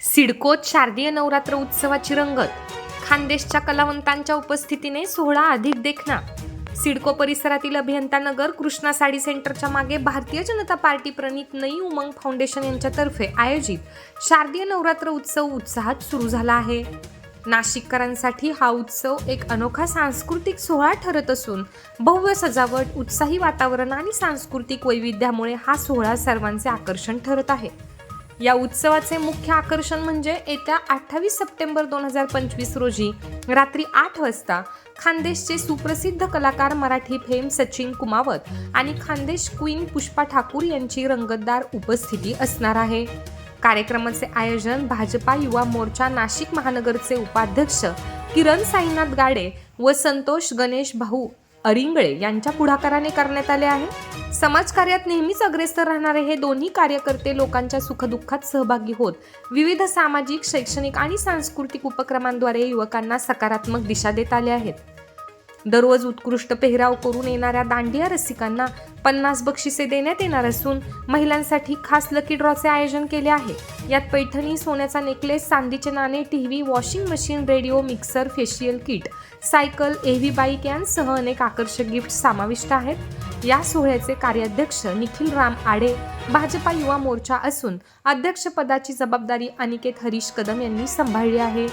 सिडकोत शारदीय नवरात्र उत्सवाची रंगत. खानदेशच्या कलावंतांच्या उपस्थितीने सोहळा अधिक देखना सिडको परिसरातील अभियंता नगर कृष्णा साडी सेंटरच्या मागे भारतीय जनता पार्टी प्रणित नई उमंग फाउंडेशन यांच्यातर्फे आयोजित शारदीय नवरात्र उत्सव उत्साहात सुरू झाला आहे. नाशिककरांसाठी हा उत्सव एक अनोखा सांस्कृतिक सोहळा ठरत असून भव्य सजावट उत्साही वातावरण आणि सांस्कृतिक वैविध्यामुळे हा सोहळा सर्वांचे आकर्षण ठरत आहे. या उत्सवाचे मुख्य आकर्षण म्हणजे येत्या अठ्ठावीस सप्टेंबर दोन हजार पंचवीस रोजी रात्री आठ वाजता खानदेशचे सुप्रसिद्ध कलाकार मराठी फेम सचिन कुमावत आणि खानदेश क्वीन पुष्पा ठाकूर यांची रंगतदार उपस्थिती असणार आहे. कार्यक्रमाचे आयोजन भाजपा युवा मोर्चा नाशिक महानगरचे उपाध्यक्ष किरण साईनाथ गाडे व संतोष गणेश भाऊ अरिंगळे यांच्या पुढाकाराने करण्यात आले आहे. समाजकार्यात नेहमीच अग्रेसर राहणारे हे दोन्ही कार्यकर्ते लोकांच्या सुखदुःखात सहभागी होत. विविध सामाजिक शैक्षणिक आणि सांस्कृतिक उपक्रमांद्वारे युवकांना सकारात्मक दिशा देत आले आहेत. दररोज उत्कृष्ट पेहराव करून येणाऱ्या दांडिया रसिकांना पन्नास बक्षिसे देण्यात येणार असून महिलांसाठी खास लकी ड्रॉचे आयोजन केले आहे. यात पैठणी सोन्याचा नेकलेस चांदीचे नाणे TV washing machine radio mixer facial kit cycle E V bike यांसह अनेक आकर्षक गिफ्ट समाविष्ट आहेत. या सोहळ्याचे कार्याध्यक्ष निखिल राम आडे भाजपा युवा मोर्चा असून अध्यक्षपदाची जबाबदारी अनिकेत हरीश कदम यांनी सांभाळली आहे.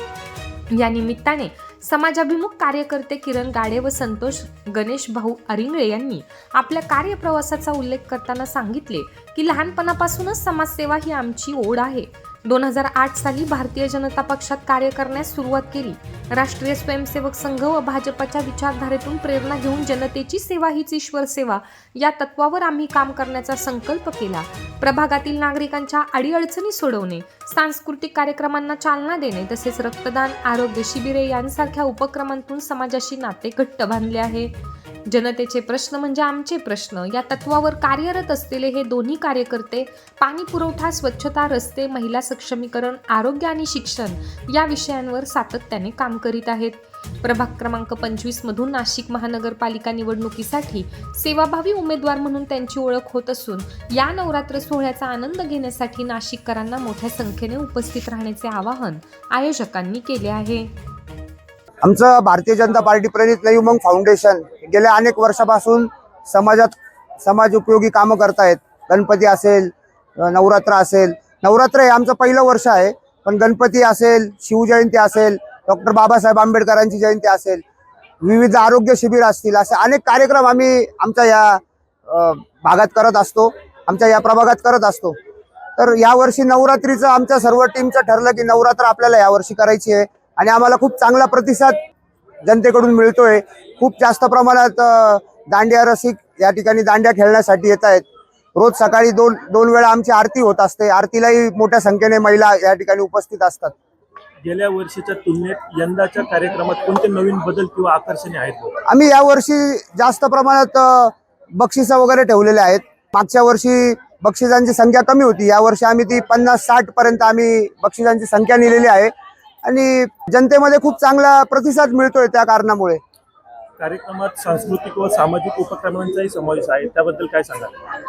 या निमित्ताने समाजाभिमुख कार्यकर्ते किरण गाडे व संतोष गणेश भाऊ अरिंगळे यांनी आपल्या कार्यप्रवासाचा उल्लेख करताना सांगितले की लहानपणापासूनच समाजसेवा ही आमची ओढ आहे. दोन हजार आठ साली भारतीय जनता पक्षात कार्य करण्यास सुरुवात केली. राष्ट्रीय स्वयंसेवक संघ व भाजपच्या विचारधारेतून प्रेरणा घेऊन जनतेची सेवा हीच ईश्वर सेवा. या तत्वावर आम्ही काम करण्याचा संकल्प केला. प्रभागातील नागरिकांच्या अडीअडचणी सोडवणे सांस्कृतिक कार्यक्रमांना चालना देणे तसेच रक्तदान आरोग्य शिबिरे यांसारख्या उपक्रमांतून समाजाशी नाते घट्ट बांधले आहे. जनतेचे प्रश्न म्हणजे आमचे प्रश्न. या तत्वावर कार्यरत असलेले हे दोन्ही कार्यकर्ते पाणी पुरवठा स्वच्छता रस्ते महिला सक्षमीकरण आरोग्य आणि शिक्षण या विषयांवर सातत्याने काम करीत आहेत. प्रभाग क्रमांक पंचवीस मधून नाशिक महानगरपालिका निवडणुकीसाठी सेवाभावी उमेदवार म्हणून त्यांची ओळख होत असून या नवरात्र सोहळ्याचा आनंद घेण्यासाठी नाशिककरांना मोठ्या संख्येने उपस्थित राहण्याचे आवाहन आयोजकांनी केले आहे. आमचं भारतीय जनता पार्टी प्रेरित नई उमंग फाउंडेशन गेल्या अनेक वर्षापासून समाजात समाज उपयोगी कामं करतायत. गणपती असेल नवरात्र असेल. नवरात्र हे आमचं पहिलं वर्ष आहे. पण गणपती असेल शिवजयंती असेल डॉक्टर बाबासाहेब आंबेडकरांची जयंती असेल विविध आरोग्य शिबिर असतील असे अनेक कार्यक्रम आम्ही आमच्या या भागात करत असतो. आमच्या या प्रभागात करत असतो. तर यावर्षी नवरात्रीचं आमच्या सर्व टीमचं ठरलं की नवरात्र आपल्याला यावर्षी करायची आहे. आणि आम्हाला खूप चांगला प्रतिसाद जनतेकडून मिळतोय. खूप जास्त प्रमाणात दांडिया रसिक या ठिकाणी दांड्या खेळण्यासाठी येत आहेत. रोज सकाळी दोन दोन वेळा आमची आरती होत असते. आरतीलाही मोठ्या संख्येने महिला या ठिकाणी उपस्थित असतात. गेल्या वर्षीच्या तुलनेत यंदाच्या कार्यक्रमात कोणते नवीन बदल किंवा आकर्षणे आहेत? आम्ही यावर्षी जास्त प्रमाणात बक्षिसं वगैरे ठेवलेले आहेत. मागच्या वर्षी बक्षिसांची संख्या कमी होती. यावर्षी आम्ही ती पन्नास साठ पर्यंत आम्ही बक्षिसांची संख्या नेलेली आहे. आणि जनतेमध्ये खूप चांगला प्रतिसाद मिळतोय त्या कारणामुळे. कार्यक्रमात सांस्कृतिक व सामाजिक उपक्रमांचाही समावेश आहे. त्याबद्दल काय सांगाल?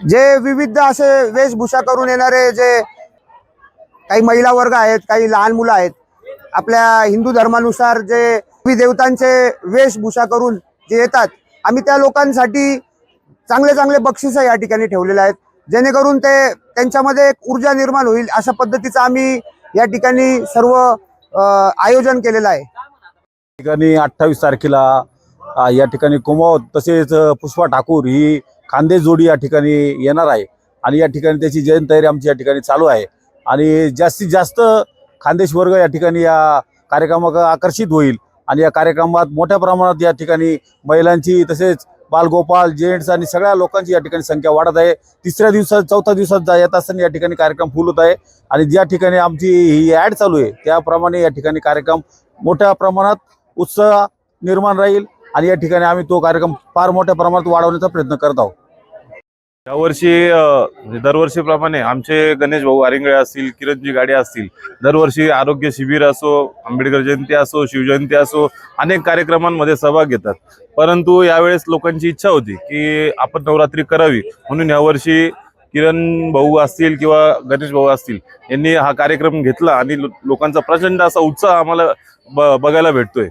जे विविध असे वेशभूषा करून येणारे जे काही महिला वर्ग आहेत काही लहान मुलं आहेत आपल्या हिंदू धर्मानुसार जे देवी देवतांचे वेशभूषा करून जे येतात आम्ही त्या लोकांसाठी चांगले चांगले बक्षिसं या ठिकाणी ठेवलेले आहेत. जेणेकरून ते त्यांच्यामध्ये एक ऊर्जा निर्माण होईल अशा पद्धतीचं आम्ही या ठिकाणी सर्व आयोजन केलेलं आहे. ठिकाणी अठ्ठावीस तारखेला या ठिकाणी कुमावत तसेच पुष्पा ठाकूर ही खांदे जोडी या ठिकाणी येणार आहे. आणि या ठिकाणी त्याची जयंत तयारी आमची या ठिकाणी चालू आहे. आणि जास्तीत जास्त खानदेश वर्ग या ठिकाणी या कार्यक्रमाक आकर्षित होईल. आणि या कार्यक्रमात मोठ्या प्रमाणात या ठिकाणी महिलांची तसेच बालगोपाल जेंट्स आणि सगळ्या लोकांची या ठिकाणी संख्या वाढत आहे. तिसऱ्या दिवसात चौथ्या दिवसात जा- येत असताना या ठिकाणी कार्यक्रम फुल होत आहे. आणि ज्या ठिकाणी आमची ही ॲड चालू आहे त्याप्रमाणे या ठिकाणी कार्यक्रम मोठ्या प्रमाणात उत्साह निर्माण राहील. आणि या ठिकाणी आम्ही तो कार्यक्रम फार मोठ्या प्रमाणात वाढवण्याचा प्रयत्न करत आहोत. यावर्षी म्हणजे दरवर्षीप्रमाणे आमचे गणेश भाऊ आरिंगळे असतील किरणजी गाडे असतील दरवर्षी आरोग्य शिबिर असो आंबेडकर जयंती असो शिवजयंती असो अनेक कार्यक्रमांमध्ये सहभाग घेतात. परंतु यावेळेस लोकांची इच्छा होती की आपण नवरात्री करावी. म्हणून यावर्षी किरण भाऊ असतील किंवा गणेश भाऊ असतील यांनी हा कार्यक्रम घेतला आणि लोकांचा प्रचंड असा उत्साह आम्हाला ब बघायला भेटतोय.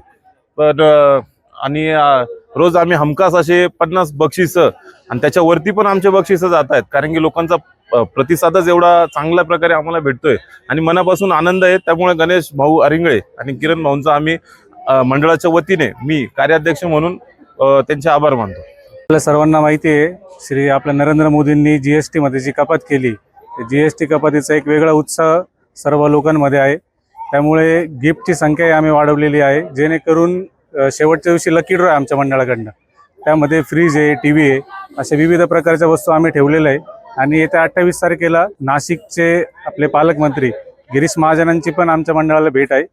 पण आणि रोज आम्ही हमखास असे पन्नास बक्षिसं आणि त्याच्यावरती पण आमचे बक्षिसं जात आहेत कारण की लोकांचा प्रतिसादच एवढा चांगल्या प्रकारे आम्हाला भेटतोय. आणि मनापासून आनंद आहे. त्यामुळे गणेश भाऊ अरिंगळे आणि किरण भाऊंचा आम्ही मंडळाच्या वतीने मी कार्याध्यक्ष म्हणून त्यांचे आभार मानतो. आपल्या सर्वांना माहिती आहे श्री आपल्या नरेंद्र मोदींनी जी एस टीमध्ये जी कपात केली जी एस टी कपातीचा एक वेगळा उत्साह सर्व लोकांमध्ये आहे. त्यामुळे गिफ्टची संख्याही आम्ही वाढवलेली आहे. जेणेकरून शेवटच्या दिवशी लकी ड्रॉ आहे आमच्या मंडळाकडनं. त्यामध्ये फ्रीज आहे टी व्ही आहे अशा विविध प्रकारच्या वस्तू आम्ही ठेवलेल्या आहे. आणि येत्या अठ्ठावीस तारखेला नाशिकचे आपले पालकमंत्री गिरीश महाजनांची पण आमच्या मंडळाला भेट आहे.